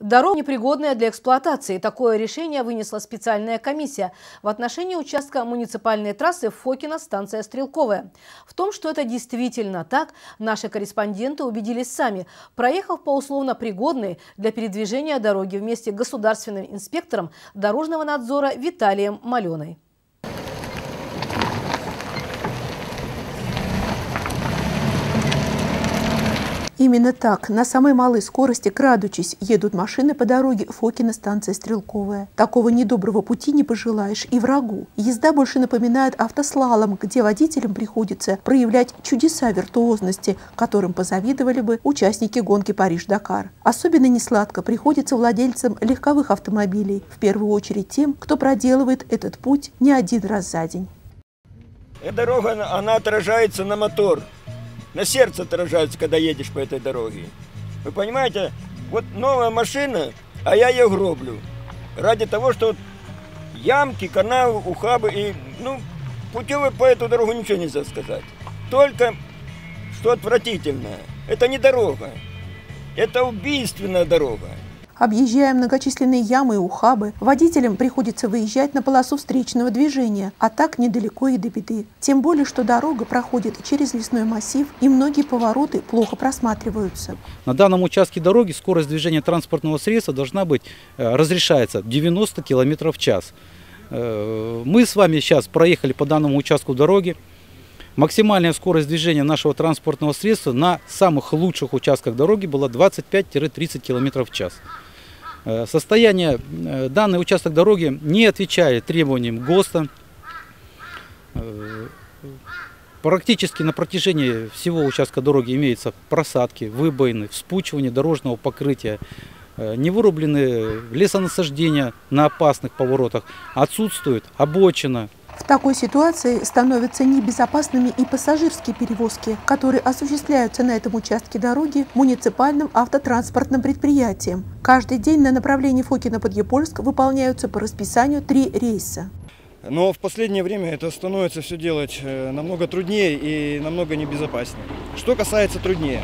Дорога непригодная для эксплуатации. Такое решение вынесла специальная комиссия в отношении участка муниципальной трассы Фокина, станция Стрелковая. В том, что это действительно так, наши корреспонденты убедились сами, проехав по условно пригодной для передвижения дороги вместе с государственным инспектором дорожного надзора Виталием Маленой. Именно так, на самой малой скорости, крадучись, едут машины по дороге Фокина станция Стрелковая. Такого недоброго пути не пожелаешь и врагу. Езда больше напоминает автослалом, где водителям приходится проявлять чудеса виртуозности, которым позавидовали бы участники гонки Париж-Дакар. Особенно несладко приходится владельцам легковых автомобилей, в первую очередь тем, кто проделывает этот путь не один раз за день. Эта дорога, она отражается на мотор на сердце отражается, когда едешь по этой дороге. Вы понимаете, вот новая машина, а я ее гроблю. Ради того, что ямки, каналы, ухабы и, ну, путевый по эту дорогу ничего нельзя сказать. Только, что отвратительное, это не дорога, это убийственная дорога. Объезжая многочисленные ямы и ухабы, водителям приходится выезжать на полосу встречного движения, а так недалеко и до беды. Тем более, что дорога проходит через лесной массив, и многие повороты плохо просматриваются. На данном участке дороги скорость движения транспортного средства должна быть, э, разрешается 90 км в час. Э, мы с вами сейчас проехали по данному участку дороги. Максимальная скорость движения нашего транспортного средства на самых лучших участках дороги была 25-30 км в час. Э, состояние, э, данный участок дороги не отвечает требованиям ГОСТа. Э, практически на протяжении всего участка дороги имеются просадки, выбоины, вспучивание дорожного покрытия, не вырублены лесонасаждения на опасных поворотах, отсутствует обочина, в такой ситуации становятся небезопасными и пассажирские перевозки, которые осуществляются на этом участке дороги муниципальным автотранспортным предприятием. Каждый день на направлении Фокина-Подъепольск выполняются по расписанию три рейса. Но в последнее время это становится все делать э, намного труднее и намного небезопаснее. Что касается труднее.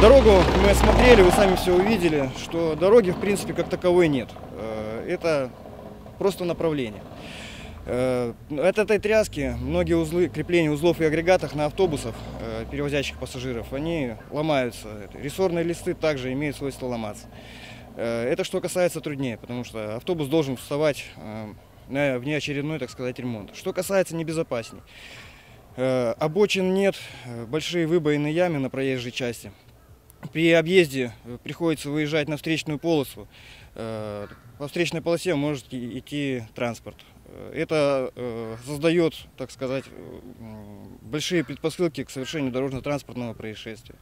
Дорогу мы осмотрели, вы сами все увидели, что дороги в принципе как таковой нет. Э, это просто направление. Э, от этой тряски многие узлы, крепления узлов и агрегатов на автобусах, э, перевозящих пассажиров, они ломаются. Рессорные листы также имеют свойство ломаться. Э, это что касается труднее, потому что автобус должен вставать на внеочередной, так сказать, ремонт. Что касается небезопасней. Обочин нет, большие выбоины ямы на проезжей части. При объезде приходится выезжать на встречную полосу. По встречной полосе может идти транспорт. Э, это э, создает, так сказать, большие предпосылки к совершению дорожно-транспортного происшествия.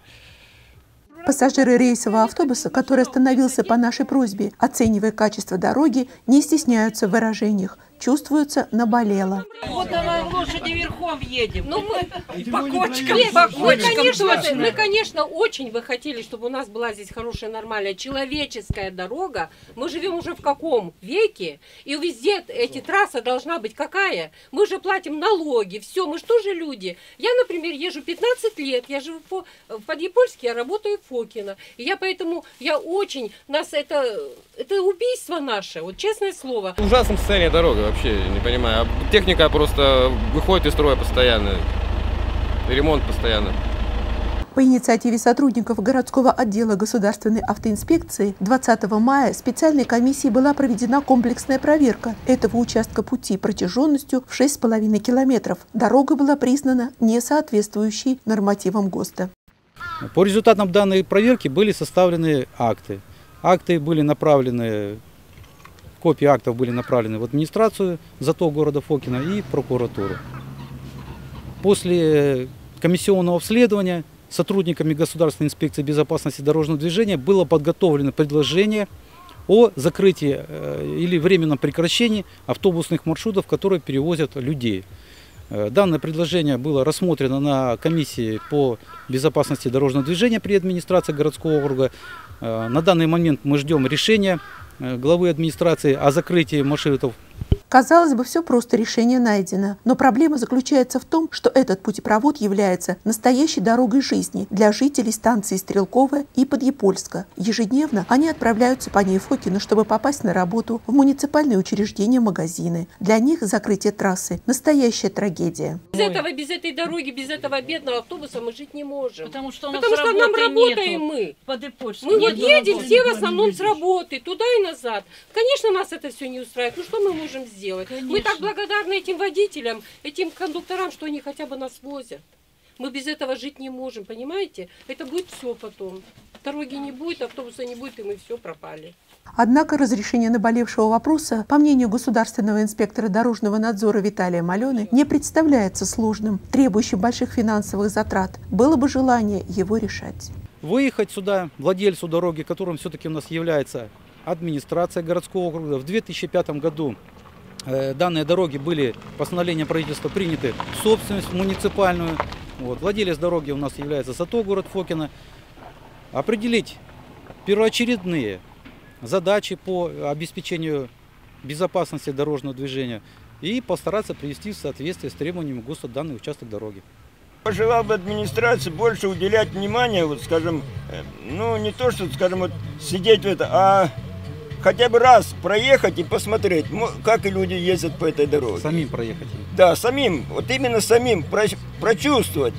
Пассажиры рейсового автобуса, который остановился по нашей просьбе, оценивая качество дороги, не стесняются в выражениях чувствуется, наболело. Вот на лошади верхом едем. Ну, мы по кочкам, по кочкам мы, конечно, мы, конечно, очень бы хотели, чтобы у нас была здесь хорошая, нормальная, человеческая дорога. Мы живем уже в каком веке? И везде эти трасса должна быть какая? Мы же платим налоги, все, мы же тоже люди. Я, например, езжу 15 лет, я живу по, в Подъепольске, я работаю в Фокино. И я поэтому, я очень, нас это, это убийство наше, вот честное слово. В ужасном состоянии дорога вообще не понимаю. А техника просто выходит из строя постоянно. Ремонт постоянно. По инициативе сотрудников городского отдела государственной автоинспекции 20 мая специальной комиссией была проведена комплексная проверка этого участка пути протяженностью в 6,5 километров. Дорога была признана несоответствующей нормативам ГОСТа. По результатам данной проверки были составлены акты. Акты были направлены Копии актов были направлены в администрацию зато города Фокина и прокуратуру. После комиссионного обследования сотрудниками Государственной инспекции безопасности дорожного движения было подготовлено предложение о закрытии э, или временном прекращении автобусных маршрутов, которые перевозят людей. Э, данное предложение было рассмотрено на комиссии по безопасности дорожного движения при администрации городского округа. Э, на данный момент мы ждем решения главы администрации о закрытии маршрутов. Казалось бы, все просто, решение найдено. Но проблема заключается в том, что этот путепровод является настоящей дорогой жизни для жителей станции Стрелковая и Подъепольска. Ежедневно они отправляются по ней в Фокино, чтобы попасть на работу в муниципальные учреждения, магазины. Для них закрытие трассы – настоящая трагедия. Без этого, без этой дороги, без этого бедного автобуса мы жить не можем. Потому что, у нас Потому что нам работаем нету. мы. По Депольску Мы вот едем все в основном с работы, туда и назад. Конечно, нас это все не устраивает. Ну что мы можем сделать? Мы Конечно. так благодарны этим водителям, этим кондукторам, что они хотя бы нас возят. Мы без этого жить не можем, понимаете? Это будет все потом. Дороги не будет, автобуса не будет, и мы все пропали. Однако разрешение наболевшего вопроса, по мнению государственного инспектора дорожного надзора Виталия Малены, не представляется сложным, требующим больших финансовых затрат. Было бы желание его решать. Выехать сюда владельцу дороги, которым все-таки у нас является администрация городского округа. В 2005 году данные дороги были постановлением правительства приняты в собственность муниципальную. Вот. Владелец дороги у нас является САТО город Фокина. Определить первоочередные задачи по обеспечению безопасности дорожного движения и постараться привести в соответствие с требованиями ГОСТа данный участок дороги. Пожелал бы администрации больше уделять внимание, вот скажем, э, ну не то, что, скажем, вот сидеть в это, а хотя бы раз проехать и посмотреть, мо- как и люди ездят по этой дороге. Самим проехать. Да, самим, вот именно самим про- прочувствовать.